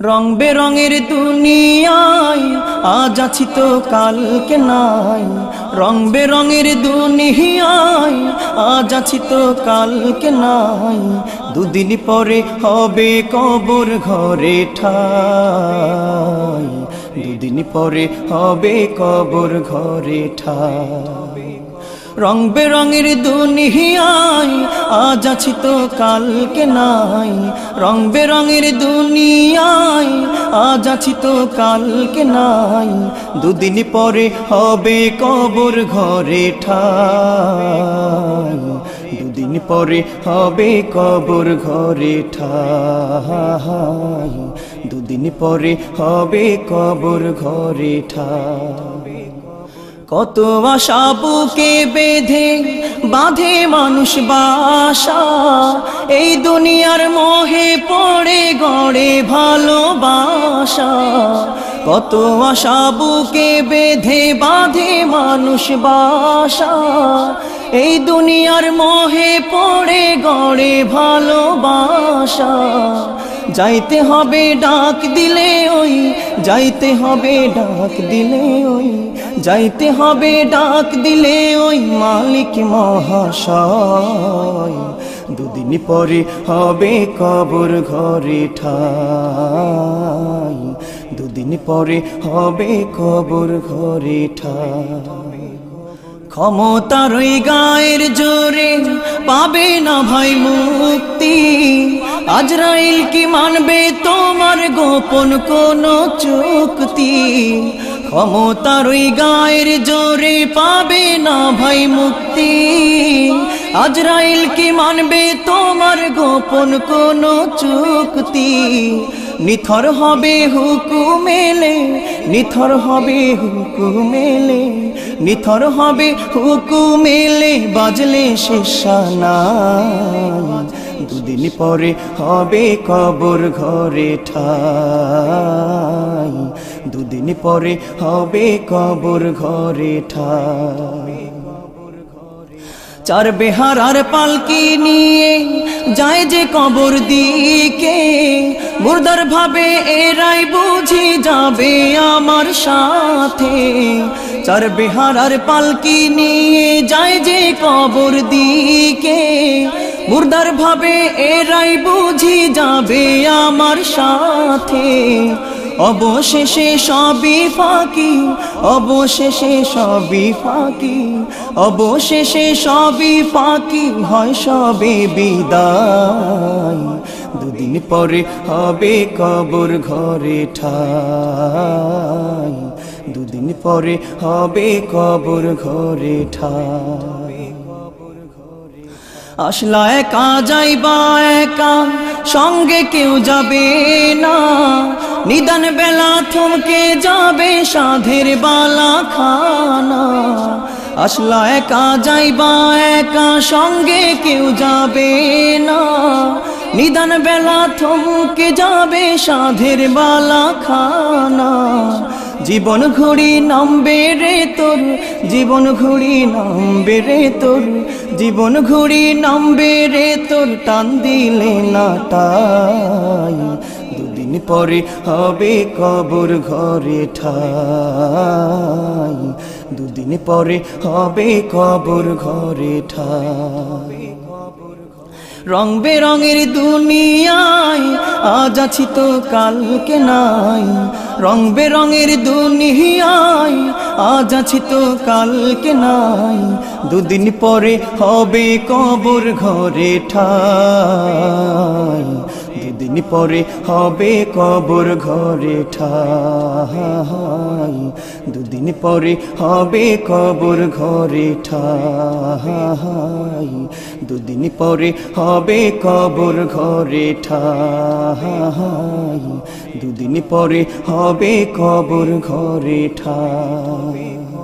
রং বেরঙের দুনিয়ায়, আজ আছি তো কালকে নাই। রং বেরঙের দুনিয়ায়, আজ আছি তো কালকে নাই। দুদিন পরে হবে কবর ঘরে ঠাই। দুদিন পরে হবে কবর ঘরে ঠাই। রং বেরঙের দুনিয়ায়, আজ আছি তো কালকে নাই। রং বেরঙের দুনিয়ায়, আজ আছি তো কালকে নাই। দুদিন পরে হবে কবর ঘরে ঠাই। দুদিন পরে হবে কবর ঘরে ঠাই। দুদিন পরে হবে কবর ঘরে ঠাই। কত আশা বুকে বেঁধে বাঁধে মানুষ বাসা। এই দুনিয়ার মোহে পড়ে গড়ে ভালোবাসা। কত আশা বুকে বেঁধে বাঁধে মানুষ বাসা। এই দুনিয়ার মোহে পড়ে গড়ে ভালোবাসা। যাইতে হবে ডাক দিলে ওই, যাইতে হবে ডাক দিলে ওই। যাইতে হবে ডাক দিলে ওই মালিক মহাশয়। দুদিন পরে হবে কবর ঘরে ঠাই। দুদিন পরে হবে কবর ঘরে ঠাই। ক্ষমতার ওই গায়ের জোরে, পাবে না ভাই মুক্তি। আজরাইল কি মানবে তোমার গোপন কোন চুক্তি? ক্ষমতার ওই গায়ের জোরে পাবে না ভাই মুক্তি। আজরাইল কি মানবে তোমার গোপন কোন চুক্তি? নিথর হবে হুকুমেলে নিথর হবে হুকুমেলে নিথর হবে হুকুমেলে বাজলে শেষানা দুদিন পরে হবে কবর ঘরে ঠাই। দুদিন পরে হবে কবর ঘরে ঠাই। চার বেহারার পালকি নিয়ে যায় যে কবর দিকে মুর্দার ভাবে এরাই বুঝি যাবে আমার সাথে। চার বেহারার পালকি নিয়ে যায় যে কবর দিকে মুর্দার ভাবে এরাই বুঝি যাবে আমার সাথে। অবশেষে সবই ফাঁকি, অবশেষে সবই ফাঁকি, অবশেষে সবই ফাঁকি হয় সবে বিদায়। দুদিন পরে হবে কবর ঘরে ঠাই। দুদিন পরে হবে কবর ঘরে ঠাই। আসলা একা যাইবা একা, সঙ্গে কেউ যাবে না। নিদান বেলা থমকে যাবে সাধের বালা খানা আসলা একা যাইবা একা, সঙ্গে কেউ যাবে না। নিদান বেলা থমকে যাবে সাধের বালা খানা জীবন ঘুড়ি নামবে রে তোর, জীবন ঘুড়ি নামবে রে তোর, জীবন ঘুড়ি নামবে রে তোর, টান দিলে না তাই। দুদিন পরে হবে কবর ঘরে ঠাই। দুদিন পরে হবে কবর ঘরে ঠাই। রং বেরঙের দুনিয়ায়, আজ আছি তো কালকে নাই। রং বেরঙের দুনিয়ায়, আজ আছি তো কালকে নাই। দুদিন পরে হবে কবর ঘরে ঠাই। দুদিন পরে হবে কবর ঘরে ঠাই দুদিন পরে হবে কবর ঘরে ঠাই দুদিন পরে হবে কবর ঘরে ঠাই দুদিন পরে হবে কবর ঘরে ঠাই